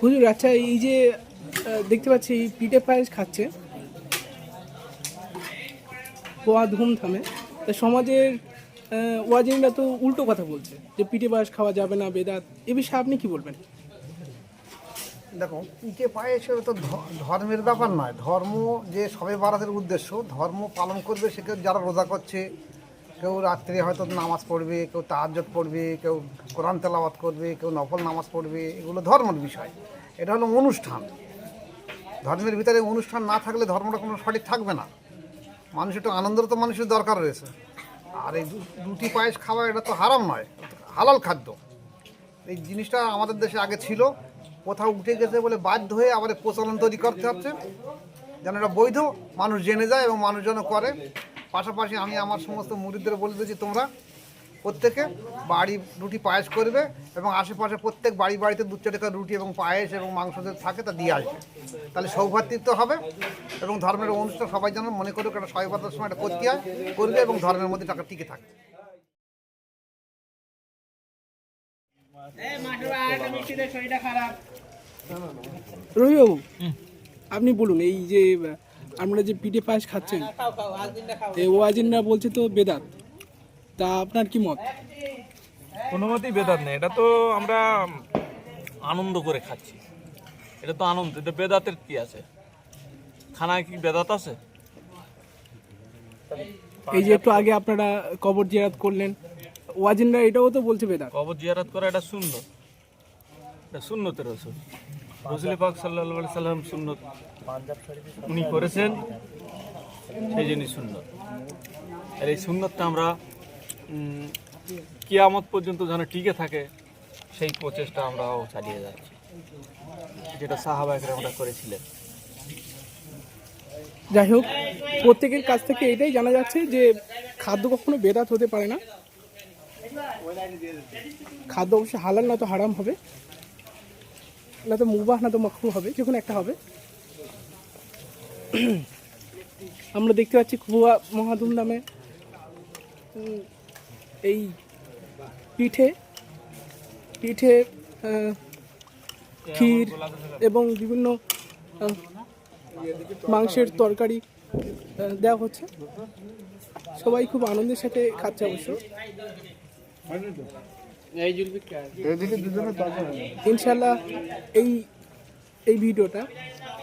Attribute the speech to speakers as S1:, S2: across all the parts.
S1: হুজুর আচ্ছা এই যে দেখতে পাচ্ছি, এই পিঠে পায়েস খাচ্ছে। পোয়া ধুমধামে তা সমাজের ওয়াজিনরা তো উল্টো কথা বলছে, যে পিঠে পায়েস খাওয়া যাবে না, বেদাত। এ বিষয়ে আপনি কি বলবেন?
S2: দেখো, পিঠে পায়েস তো ধর্মের ব্যাপার নয়। ধর্ম যে সবে বারাতের উদ্দেশ্য, ধর্ম পালন করবে সে যারা রোজা করছে কেউ রাত্রে হয়তো নামাজ পড়বে, কেউ তাহাজ্জত পড়বে, কেউ কোরআন তেলাওয়াত করবে, কেউ নফল নামাজ পড়বে, এগুলো ধর্মের বিষয়। এটা হলো অনুষ্ঠান। ধর্মের ভিতরে অনুষ্ঠান না থাকলে ধর্মটা কোনো সঠিক থাকবে না। মানুষ একটু আনন্দের তো মানুষের দরকার রয়েছে। আর এই রুটি পায়েস খাওয়া, এটা তো হারাম নয় হালাল খাদ্য। এই জিনিসটা আমাদের দেশে আগে ছিল, কোথাও উঠে গেছে বলে বাধ্য হয়ে আবার প্রচলন তৈরি করতে হচ্ছে। যেন এটা বৈধ, মানুষ জেনে যায় এবং মানুষ যেন করে। পাশাপাশি আমি আমার সমস্ত মুরিদদের বলে দিয়েছি তোমরা প্রত্যেকে বাড়ি রুটি পায়েস করবে এবং আশেপাশে প্রত্যেক বাড়ি বাড়িতে দু চারটা রুটি এবং পায়েস এবং মাংস যে থাকে তা দিয়ে আসবে। তাহলে সৌভাতৃত্ব হবে এবং ধর্মের অনুষ্ঠান সবাই যেন মনে করুক একটা সবাইবাদের সময় এটা করতে হয় করবে এবং ধর্মের মধ্যে টাকা টিকে থাকবে।
S1: রবিবাবু আপনি বলুন এই যে আমরা যে পিঠে পায়েস খাচ্ছেন এই ওয়াজিনরা বলছে তো বেদাত। তা আপনার কি মত?
S3: কোনো মতেই বেদাত নেই এটা তো আমরা আনন্দ করে খাচ্ছি। এটা তো আনন্দ এটা বেদাতের কি আছে? খানায় কি বেদাত আছে?
S1: এই যে একটু আগে আপনারা কবর জিয়ারাত করলেন ওয়াজিনরা এটাও তো বলছে বেদাত।
S3: কবর জিয়ারাত করা এটা শূন্য এটা শূন্যতের রসুল। রসুল পাক সাল্লাহ সাল্লাম শূন্যত উনি করেছেন, সেই জন্যই শূন্যত আর এই শূন্যতটা আমরা কিয়ামত পর্যন্ত যেন টিকে থাকে, সেই প্রচেষ্টা আমরাও চালিয়ে যাচ্ছি। যেটা সাহাবাহিকরা আমরা করেছিলেন।
S1: যাই হোক, প্রত্যেকের কাছ থেকে এটাই জানা যাচ্ছে যে, খাদ্য কখনো বেদাত হতে পারে না। খাদ্য অবশ্যই হালাল না তো হারাম হবে। না তো মুবাহ না তো মখরু হবে, যে কোনো একটা হবে। আমরা দেখতে পাচ্ছি খুয়া মহাধুম নামে এই পিঠে পিঠে ক্ষীর এবং বিভিন্ন মাংসের তরকারি দেওয়া হচ্ছে। সবাই খুব আনন্দের সাথে খাচ্ছে অবশ্য। ইনশাল্লাহ এই এই ভিডিওটা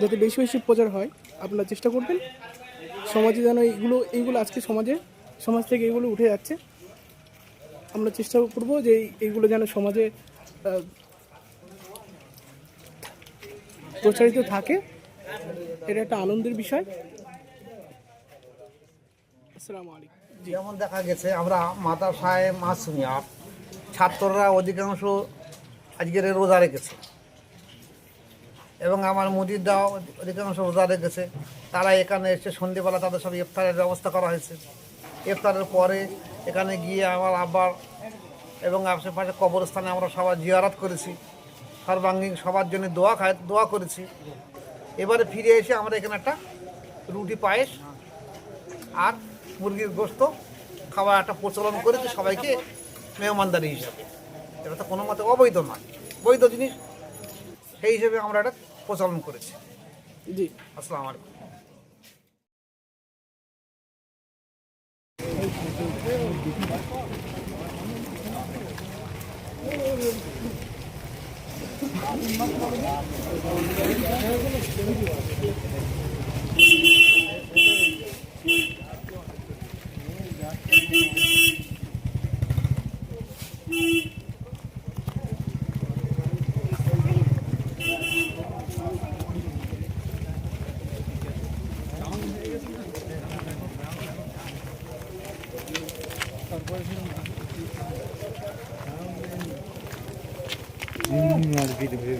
S1: যাতে বেশি বেশি প্রচার হয় আপনারা চেষ্টা করবেন। সমাজে যেন এইগুলো এইগুলো আজকে সমাজে, সমাজ থেকে এইগুলো উঠে যাচ্ছে। আমরা চেষ্টা করব যে এইগুলো যেন সমাজে প্রচারিত থাকে। এটা একটা আনন্দের বিষয়। আসসালামু আলাইকুম।
S2: যেমন দেখা গেছে, আমরা মাদ্রাসায় মাসুমি আর ছাত্ররা অধিকাংশ আজকের রোজা রেখেছে। এবং আমার মুদিররাও অধিকাংশ রোজা রেখেছে। তারা এখানে এসে সন্ধেবেলা তাদের সব ইফতারের ব্যবস্থা করা হয়েছে। ইফতারের পরে এখানে গিয়ে আমার আবার এবং আশেপাশে কবরস্থানে আমরা সবাই জিয়ারাত করেছি। সর্বাঙ্গীন সবার জন্য দোয়া খায়, দোয়া করেছি। এবারে ফিরে এসে আমরা এখানে একটা রুটি, পায়েস আর মুরগির গোস্ত, খাবার একটা প্রচলন করেছে সবাইকে মেহমানদারি হিসাবে। এটা তো কোনো মতে অবৈধ নয়। বৈধ জিনিস। সেই হিসেবে আমরা এটা প্রচলন করেছে
S1: জি
S2: আসসালাম আলাইকুম
S4: Thank you. Dinler bir bir.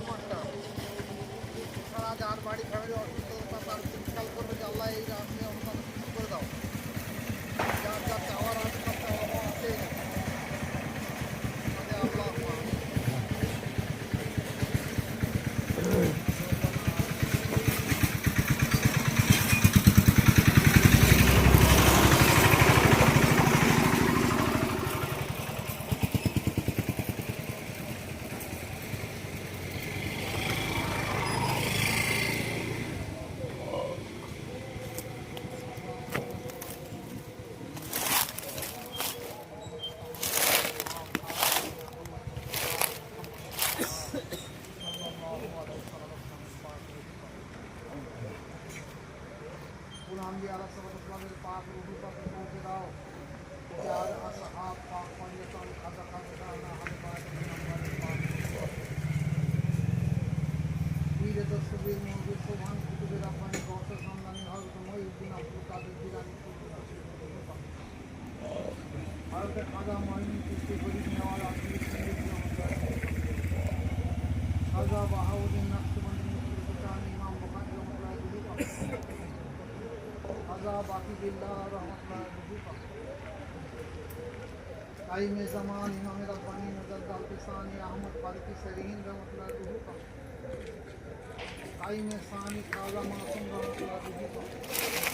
S4: Master এছাড়া যার বাড়ি ঘরে অসুস্থ তার খেয়াল করবে যে আল্লাহ এই রাস্তায় قائم زمان امام ربانی مدد الفسانی احمد فاروقی سرین رحمۃ اللہ علیہ قائم ثانی خواجہ معصوم رحمۃ اللہ علیہ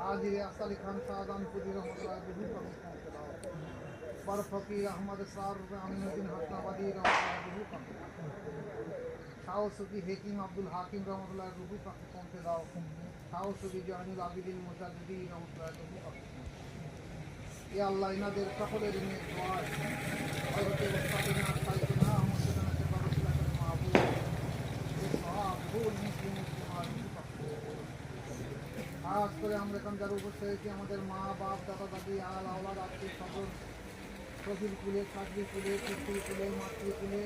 S4: हाजिर असल खान सादानपुरी पर फ़कीर अहमद सारुद्दीन हसनाबादी शाहसुदी हेकिम अब्दुल हाकिम रहमत रुबू पाकिस्तान से दाओ शाहसुदी जहानुल आबिदीन मुजाजुद्दीन रहमत रुबू पाकिस्तान এ আল্লাহ ইনাদের সকলের খাস করে আমরা এখান যারা উপস্থিত হয়েছি আমাদের মা বাপ দাদা দাদি আল আওলাদ আত্মীয় স্বজন শশীর কুলে চাকরি কুলে পিতৃ কুলে মাতৃ কুলে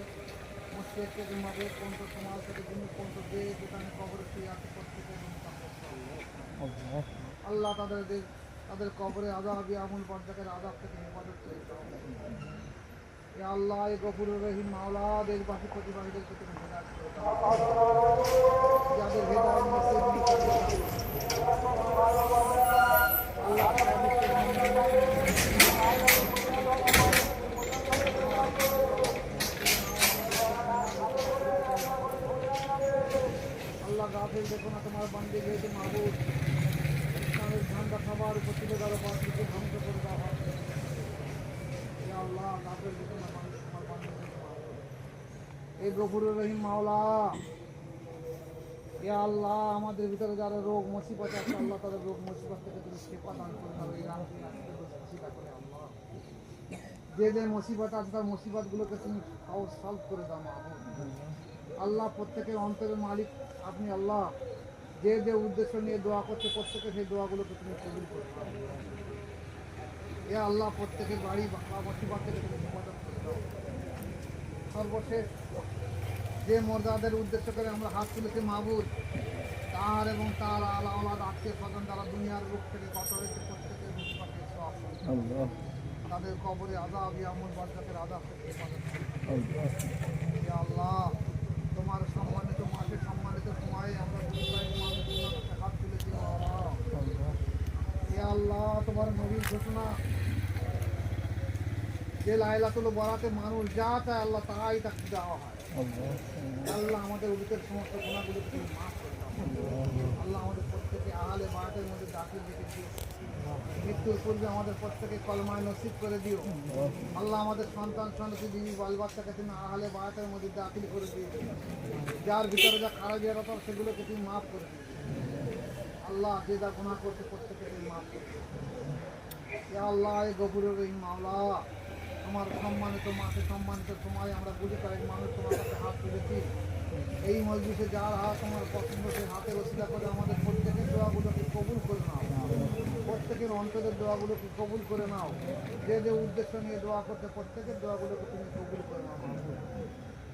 S4: মুশরিককে ঘুমাবে কোনটা সমাজ থেকে যিনি কোনটা যে যেখানে কবরে শুয়ে আছে প্রত্যেকের আল্লাহ। তাদের তাদের কবরে আজাবি আমুল পর্যাকের আজাব থেকে হেফাজত করে আল্লাহ, এ গফুরুর রহিম মাওলা দেশবাসী হেদায়ত যাদের। আল্লাহ গাফিল দেখো না তোমার বান্দি গেছে মাহবুব। উপর তুলে ধ্বংস করে দেওয়া এই রহিম মাওলা। ইয়া আল্লাহ, আমাদের ভিতরে যারা রোগ মুসিবত আছে, আল্লাহ তাদের রোগ মুসিবত থেকে তুমি শেফা দান করে দাও। এই আল্লাহ। যে যে মুসিবত আছে, তার মুসিবতগুলোকে তুমি সলভ করে দাও আল্লাহ, প্রত্যেকের অন্তরের মালিক আপনি আল্লাহ। যে যে উদ্দেশ্য নিয়ে দোয়া করছে প্রত্যেকে সেই দোয়াগুলোকে তুমি কবুল করে। এ আল্লাহ প্রত্যেকের বাড়ি বা মুসিবত থেকে তুমি হেফাজত করে দাও সর্বশেষ যে মর্যাদাদের উদ্দেশ্য করে আমরা হাত তুলেছি মাহবুদ তার এবং তার আলা আলাদ আত্মীয় স্বজন যারা দুনিয়ার রূপ থেকে কত হয়েছে প্রত্যেকের তাদের কবরে আজাব ইয়ামুল করে দাও। ইয়া আল্লাহ তোমার সম্মানিত মাসে সম্মানিত সময়ে আমরা দুনিয়ায় মানুষের কাছে হাত তুলেছি ইয়া আল্লাহ ইয়া আল্লাহ, তোমার নবীর ঘোষণা। যে লাইলাতুল বরাতে মানুষ যা চায় আল্লাহ তাই তাকে দেওয়া হয়। আল্লাহ আমাদের অতীতের সমস্ত করে আল্লাহ আমাদের প্রত্যেকে আহালে বারাতের মধ্যে দাখিল রেখে দিও। মৃত্যুর পূর্বে আমাদের প্রত্যেকে কলমায় নসিব করে দিও। আল্লাহ আমাদের সন্তান, সন্ততি দিবি বাল বাচ্চাকে তুমি আহালে বারাতের মধ্যে দাখিল করে দিও। যার ভিতরে যা খারাপ ইরাদা সেগুলোকে তুমি মাফ করে দিও। আল্লাহ যে যা গুণা করতে প্রত্যেকে আল্লাহ গফুরের এই মাওলা, আমার সম্মানিত মাকে সম্মানিত তোমায়, আমরা বুঝে পাই মানুষ তোমার কাছে হাত তুলেছি। এই মজলিসে যার হাত তোমার পছন্দ, সেই হাতে রসিদা করে আমাদের প্রত্যেকের দোয়াগুলোকে কবুল করে নাও। প্রত্যেকের অন্তরের দোয়াগুলোকে কবুল করে নাও। যে যে উদ্দেশ্য নিয়ে দোয়া করতে প্রত্যেকের দোয়াগুলোকে তুমি কবুল করে নাও।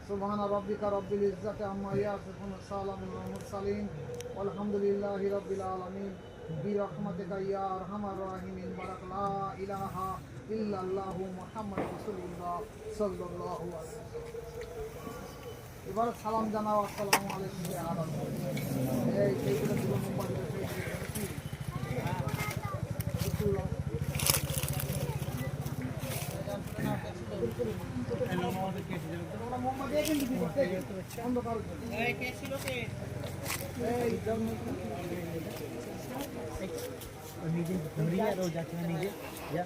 S4: সুবহান রব্বিকা রব্বিল ইজ্জাতি আম্মা ইয়াসিফুন সালামুন আলাল মুরসালিন আলহামদুলিল্লাহি রাব্বিল আলামিন। বিরহমাতিকা ইয়া আরহামার রাহিমিন বারাক লা ইলাহা ইল্লাল্লাহু মুহাম্মাদুর রাসূলুল্লাহ সাল্লাল্লাহু আলাইহি এবার সালাম জানাও আসসালামু আলাইকুম ইয়া এই এইগুলো দিল মোবাইল সেই কি? তোমরা মোহাম্মদ এই এই জন্ম
S5: নিজে ধরিয়া আর ও যাচ্ছে না নিজে যা।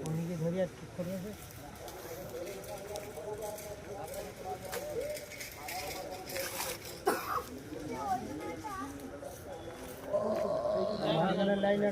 S5: ও নিজে ধরিয়া ঠিক করে আছে? মাঝখানে। লাইন